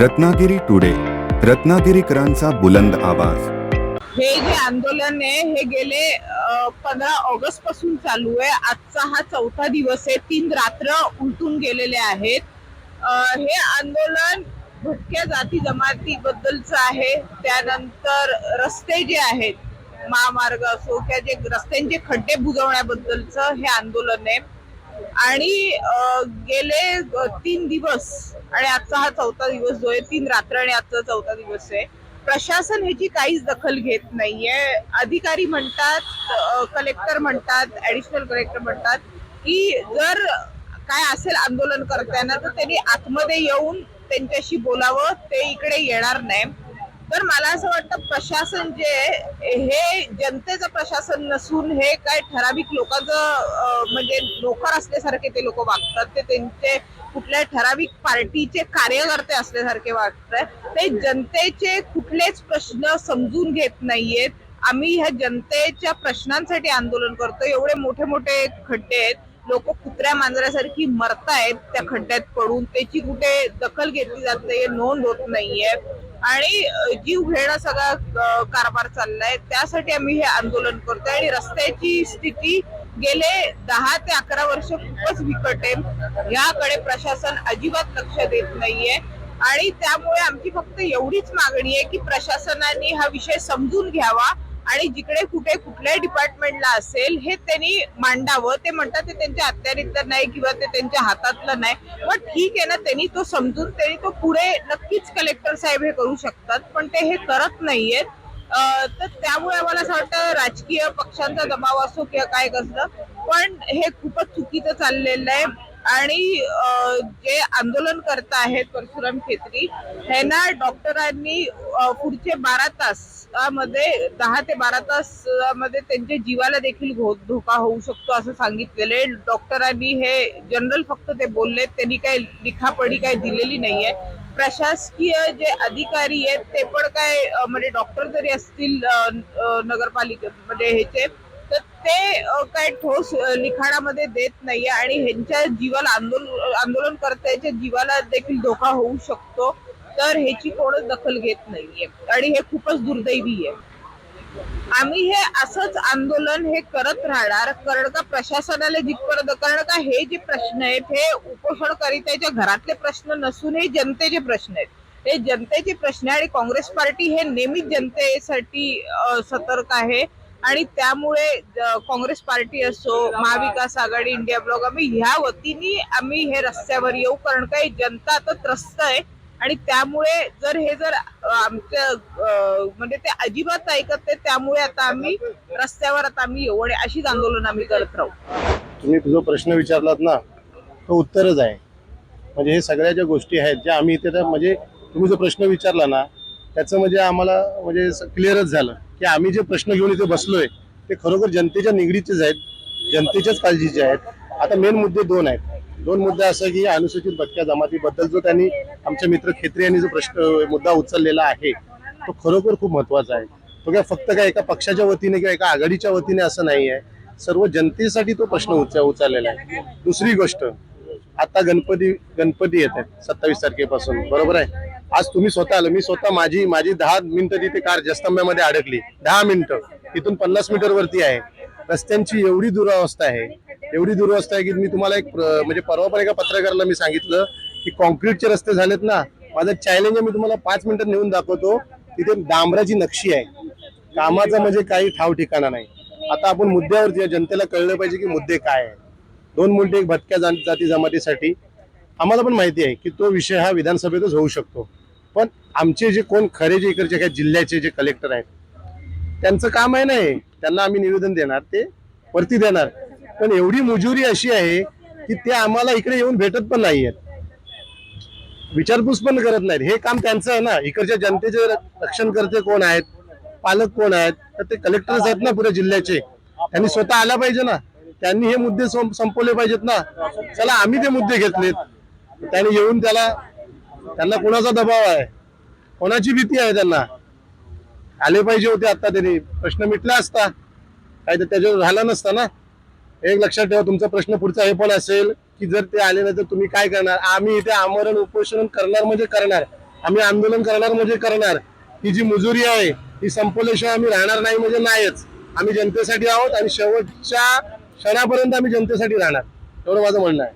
Ratnagiri today रत्नागिरीकरांचा बुलंद आवाज. हे जे आंदोलन आहे हे गेले पंधरा ऑगस्टपासून चालू आहे. आजचा हा चौथा दिवस आहे. तीन रात्र उलटून गेलेले आहेत. हे आंदोलन भटक्या जाती जमातीबद्दलचं आहे. त्यानंतर रस्ते जे आहेत महामार्ग असो किंवा जे रस्त्यांचे खड्डे बुजवण्याबद्दलचं हे आंदोलन आहे. आणि गेले तीन दिवस आणि आजचा हा चौथा दिवस जो आहे तीन रात्र आणि आजचा चौथा दिवस आहे. प्रशासन ह्याची काहीच दखल घेत नाहीये. अधिकारी म्हणतात कलेक्टर म्हणतात ऍडिशनल कलेक्टर म्हणतात की जर काय असेल आंदोलन करताना तर त्यांनी आतमध्ये येऊन त्यांच्याशी बोलावं ते इकडे येणार नाही. तर मला असं वाटतं प्रशासन जे हे जनतेचं प्रशासन नसून हे काय ठराविक लोकांचं म्हणजे नोकर असल्यासारखे ते लोक वागतात. ते त्यांचे कुठल्या ठराविक पार्टीचे कार्यकर्ते असल्यासारखे वागतात. ते जनतेचे कुठलेच प्रश्न समजून घेत नाहीयेत. आम्ही ह्या जनतेच्या प्रश्नांसाठी आंदोलन करतो एवढे मोठे मोठे खड्डे आहेत. लोक कुत्र्या मांजऱ्यासारखी मरतायत त्या खड्ड्यात पडून. त्याची कुठे दखल घेतली जात नाहीये नोंद होत नाहीये. आणि जीव घेणं सगळा कारभार चाललाय त्यासाठी आम्ही हे आंदोलन करतोय आणि रस्त्याची स्थिती गेले दहा ते अकरा वर्ष खूपच बिकट आहे. याकडे प्रशासन अजिबात लक्ष देत नाहीये. आणि त्यामुळे आमची फक्त एवढीच मागणी आहे की प्रशासनाने हा विषय समजून घ्यावा. आणि जिकडे कुठे कुठल्याही डिपार्टमेंटला असेल हे त्यांनी मांडावं. ते म्हणतात ते त्यांच्या अत्यारीतलं नाही किंवा ते त्यांच्या हातातलं नाही. पण ठीक आहे ना त्यांनी तो समजून त्यांनी तो पुढे नक्कीच कलेक्टर साहेब हे करू शकतात पण ते हे करत नाहीयेत. तर त्यामुळे मला असं वाटतं राजकीय पक्षांचा दबाव असो किंवा काय कसलं पण हे खूपच चुकीचं चाललेलं आहे. आणि जे आंदोलन करत आहेत परशुराम खेत्री ह्यांना डॉक्टरांनी पुढचे बारा तासामध्ये दहा ते बारा तास त्यांच्या जीवाला देखील घो- धोका होऊ शकतो असं सांगितलेले डॉक्टरांनी हे जनरल फक्त ते बोलले त्यांनी काही लिखापडी काही दिलेली नाहीये प्रशासकीय जे अधिकारी आहेत ते पण काय म्हणजे डॉक्टर जरी असतील नगरपालिके म्हणजे ह्याचे तर ते काय ठोस लिखाणामध्ये देत नाहीये आणि ह्यांच्या जीवाला आंदोलन आंदोलन जीवाला देखील धोका होऊ शकतो तर ह्याची कोणच दखल घेत नाहीये. आणि हे खूपच दुर्दैवी आहे. आम्ही हे असंच आंदोलन हे करत राहणार कारण का प्रशासनाला जिथपर्यंत कारण का हे जे प्रश्न आहेत हे उपोषणकर्त्याच्या घरातले प्रश्न नसून हे जनतेचे प्रश्न आहेत. हे जनतेचे प्रश्न आहे आणि काँग्रेस पार्टी हे नेहमीच जनतेसाठी सतर्क आहे. आणि त्यामुळे काँग्रेस पार्टी असो महाविकास आघाडी इंडिया ब्लॉक आम्ही ह्या वतीने आम्ही हे रस्त्यावर येऊ कारण काही जनता आता त्रस्त आहे. आणि त्यामुळे जर हे जर आमच्या म्हणजे ते अजिबात ऐकत नाही त्यामुळे आता आम्ही रस्त्यावर आता आम्ही येऊ आणि अशीच आंदोलन आम्ही करत राहू. तुम्ही जो प्रश्न विचारलात ना तो उत्तरच आहे. म्हणजे हे सगळ्या ज्या गोष्टी आहेत ज्या आम्ही इथे म्हणजे तुम्ही जो प्रश्न विचारला ना त्याचं म्हणजे आम्हाला म्हणजे क्लिअरच झालं की आम्ही जे प्रश्न घेऊन इथे बसलोय ते खरोखर जनतेच्या निगडीचेच आहेत जनतेच्याच काळजीचे आहेत. आता मेन मुद्दे दोन आहेत. दोन मुद्दे असं की अनुसूचित भटक्या जमातीबद्दल जो त्यांनी आमचे मित्र खेत्री यांनी जो प्रश्न मुद्दा उचललेला आहे तो खरोखर खूप महत्त्वाचा आहे. तो काय फक्त काय एका पक्षाच्या वतीने किंवा एका आघाडीच्या वतीने असं नाही आहे सर्व जनतेसाठी तो प्रश्न उच उचललेला आहे. दुसरी गोष्ट आता गणपती गणपती येत आहेत सत्तावीस तारखेपासून. बरोबर आहे? आज तुम्ही स्वतः आलं. मी स्वतः माझी माझी दहा मिनिटं तिथे कार जस्तंभ्यामध्ये अडकली. दहा मिनिटं. तिथून पन्नास मीटर वरती आहे. रस्त्यांची एवढी दुरावस्था आहे. एवढी दुरावस्था आहे की मी तुम्हाला एक म्हणजे परवा पण एका पत्रकाराला मी सांगितलं की कॉन्क्रीटचे रस्ते झालेत ना माझं चॅलेंज आहे मी तुम्हाला पाच मिनिटात नेऊन दाखवतो. तिथे डांबराची नक्षी आहे. कामाचा म्हणजे काही ठाव ठिकाणा नाही. आता आपण मुद्द्यावरती जनतेला कळलं पाहिजे की मुद्दे काय आहे दोन मुलटे एक भटक्या जा- जाती जमातीसाठी. आम्हाला पण माहिती आहे की तो विषय हा विधानसभेतच होऊ शकतो. पण आमचे जे कोण खरे जे इकडचे काही जिल्ह्याचे जे कलेक्टर आहेत त्यांचं काम आहे नाही त्यांना आम्ही निवेदन देणार ते वरती देणार. पण एवढी मुजुरी अशी आहे की ते आम्हाला इकडे येऊन भेटत पण नाहीयेत. विचारपूस पण करत नाहीत. हे काम त्यांचं आहे ना. इकडच्या जनतेचे रक्षण करते कोण आहेत पालक कोण आहेत तर ते कलेक्टर्स आहेत ना पुऱ्या जिल्ह्याचे. त्यांनी स्वतः आला पाहिजे ना. त्यांनी हे मुद्दे संपवले पाहिजेत ना. चला आम्ही ते मुद्दे घेतलेत त्यांनी येऊन त्याला त्यांना कोणाचा दबाव आहे? कोणाची भीती आहे त्यांना? आले पाहिजे होते आता त्यांनी. प्रश्न मिटला असता. काही तर त्याच्यावर झाला नसता ना. एक लक्षात ठेवा तुमचा प्रश्न पुढचा हे पण असेल की जर ते आले नाही तर तुम्ही काय करणार? आम्ही इथे आमरण उपोषण करणार म्हणजे करणार. आम्ही आंदोलन करणार म्हणजे करणार. ही जी मुजुरी आहे ही संपवल्याशिवाय आम्ही राहणार नाही म्हणजे नाहीच. आम्ही जनतेसाठी आहोत आणि शेवटच्या क्षणापर्यंत आम्ही जनतेसाठी राहणार. एवढं माझं म्हणणं आहे.